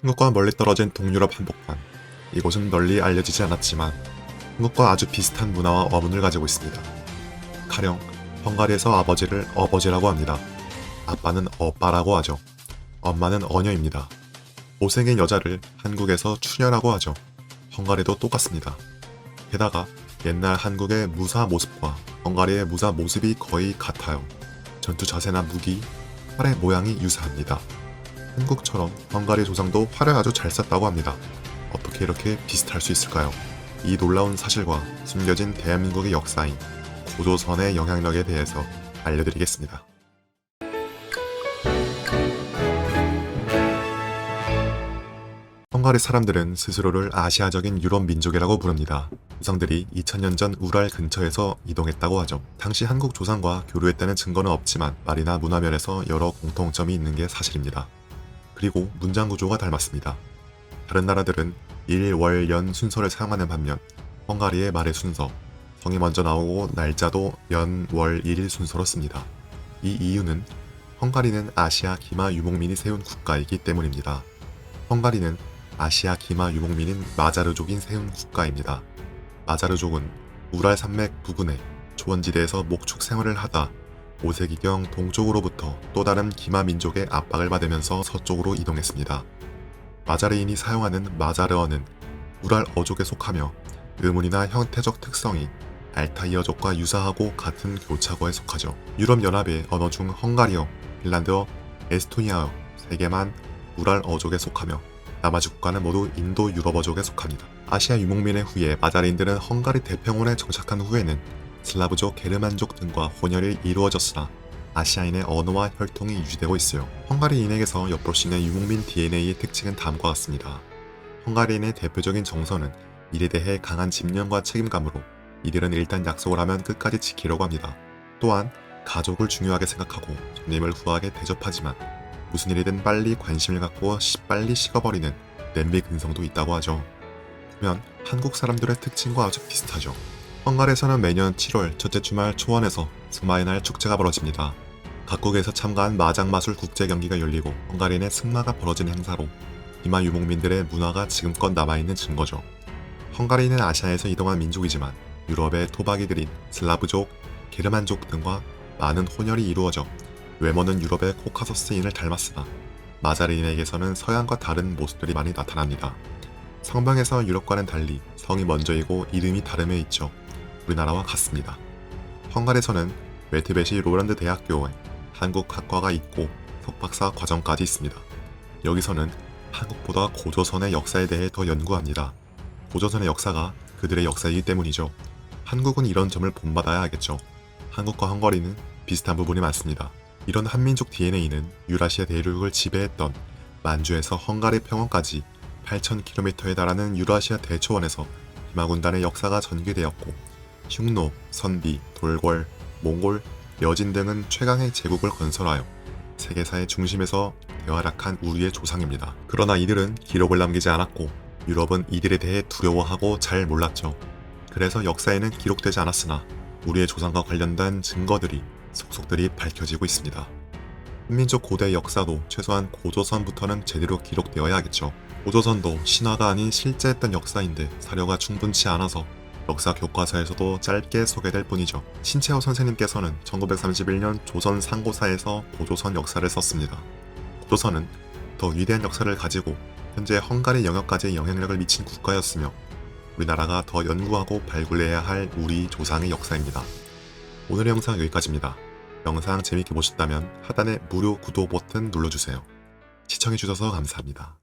한국과 멀리 떨어진 동유럽 한복판. 이곳은 널리 알려지지 않았지만 한국과 아주 비슷한 문화와 어문을 가지고 있습니다. 가령 헝가리에서 아버지를 어버지라고 합니다. 아빠는 어빠라고 하죠. 엄마는 어녀입니다. 못생긴 여자를 한국에서 추녀라고 하죠. 헝가리도 똑같습니다. 게다가 옛날 한국의 무사 모습과 헝가리의 무사 모습이 거의 같아요. 전투 자세나 무기, 활의 모양이 유사합니다. 한국처럼 헝가리 조상도 활을 아주 잘 쐈다고 합니다. 어떻게 이렇게 비슷할 수 있을까요? 이 놀라운 사실과 숨겨진 대한민국의 역사인 고조선의 영향력에 대해서 알려드리겠습니다. 헝가리 사람들은 스스로를 아시아적인 유럽 민족이라고 부릅니다. 조상들이 2000년 전 우랄 근처에서 이동했다고 하죠. 당시 한국 조상과 교류했다는 증거는 없지만 말이나 문화면에서 여러 공통점이 있는 게 사실입니다. 그리고 문장 구조가 닮았습니다. 다른 나라들은 일, 월, 연 순서를 사용하는 반면 헝가리의 말의 순서, 성이 먼저 나오고 날짜도 연, 월, 일 순서로 씁니다. 이 이유는 헝가리는 아시아 기마 유목민이 세운 국가이기 때문입니다. 헝가리는 아시아 기마 유목민인 마자르족인 세운 국가입니다. 마자르족은 우랄 산맥 부근의 초원지대에서 목축 생활을 하다 5세기경 동쪽으로부터 또 다른 기마 민족의 압박을 받으면서 서쪽으로 이동했습니다. 마자르인이 사용하는 마자르어는 우랄 어족에 속하며 의문이나 형태적 특성이 알타이어족과 유사하고 같은 교차어에 속하죠. 유럽연합의 언어 중 헝가리어, 핀란드어, 에스토니아어 세 개만 우랄 어족에 속하며 나머지 국가는 모두 인도 유럽어족에 속합니다. 아시아 유목민의 후예 마자르인들은 헝가리 대평원에 정착한 후에는 슬라브족, 게르만족 등과 혼혈이 이루어졌으나 아시아인의 언어와 혈통이 유지되고 있어요. 헝가리인에게서 엿볼 수 있는 유목민 DNA의 특징은 다음과 같습니다. 헝가리인의 대표적인 정서는 일에 대해 강한 집념과 책임감으로 이들은 일단 약속을 하면 끝까지 지키려고 합니다. 또한 가족을 중요하게 생각하고 손님을 후하게 대접하지만 무슨 일이든 빨리 관심을 갖고 시- 빨리 식어버리는 냄비 근성도 있다고 하죠. 보면 한국 사람들의 특징과 아주 비슷하죠. 헝가리에서는 매년 7월 첫째 주말 초원에서 승마의 날 축제가 벌어집니다. 각국에서 참가한 마장마술 국제 경기가 열리고 헝가리의 승마가 벌어진 행사로 이마 유목민들의 문화가 지금껏 남아있는 증거죠. 헝가리는 아시아에서 이동한 민족이지만 유럽의 토박이들인 슬라브족, 게르만족 등과 많은 혼혈이 이루어져 외모는 유럽의 코카소스인을 닮았으나 마자르인에게서는 서양과 다른 모습들이 많이 나타납니다. 성병에서 유럽과는 달리 성이 먼저이고 이름이 다름에 있죠. 우리나라와 같습니다. 헝가리에서는 웨트베시 로란드 대학교에 한국 학과가 있고 석박사 과정까지 있습니다. 여기서는 한국보다 고조선의 역사에 대해 더 연구합니다. 고조선의 역사가 그들의 역사이기 때문이죠. 한국은 이런 점을 본받아야 하겠죠. 한국과 헝가리는 비슷한 부분이 많습니다. 이런 한민족 DNA는 유라시아 대륙을 지배했던 만주에서 헝가리 평원까지 8,000km에 달하는 유라시아 대초원에서 비마군단의 역사가 전개되었고 흉노, 선비, 돌궐, 몽골, 여진 등은 최강의 제국을 건설하여 세계사의 중심에서 대활약한 우리의 조상입니다. 그러나 이들은 기록을 남기지 않았고 유럽은 이들에 대해 두려워하고 잘 몰랐죠. 그래서 역사에는 기록되지 않았으나 우리의 조상과 관련된 증거들이 속속들이 밝혀지고 있습니다. 한민족 고대 역사도 최소한 고조선부터는 제대로 기록되어야 하겠죠. 고조선도 신화가 아닌 실제 했던 역사인데 사료가 충분치 않아서 역사 교과서에서도 짧게 소개될 뿐이죠. 신채호 선생님께서는 1931년 조선 상고사에서 고조선 역사를 썼습니다. 고조선은 더 위대한 역사를 가지고 현재 헝가리 영역까지 영향력을 미친 국가였으며 우리나라가 더 연구하고 발굴해야 할 우리 조상의 역사입니다. 오늘의 영상 여기까지입니다. 영상 재밌게 보셨다면 하단의 무료 구독 버튼 눌러주세요. 시청해주셔서 감사합니다.